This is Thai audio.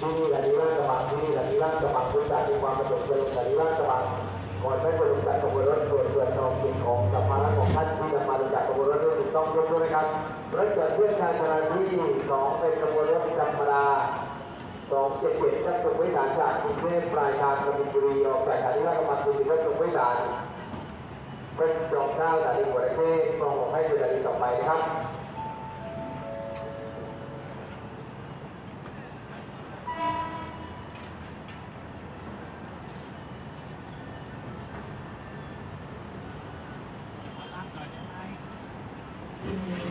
ที่นี่กันนี้ราชกระบังที่นี่กันนี้ราชกระบังคุณจากมีความประสงค์จะลงกันนี้ราชกระบังก่อนใช้บริการขบวนรถตรวจตรวจสอบสิ่งของสัมภาระของท่านที่นำมาจากขบวนรถด้วยถูกต้องด้วยนะครับรถเกิดเพื่อนการจราที่สองเป็นขบวนรถธรรมดาสองเจ็ดเจ็ดจักรวิสานจากกรุงเทพปลายทางกบินบุรีออกจากสถานีราชกระบังสุรินทร์จักรวิสานเป็นจองเช้าสถานีหัวระเทศกองหลวงให้เป็นสถานีต่อไปนะครับ Mm-hmm.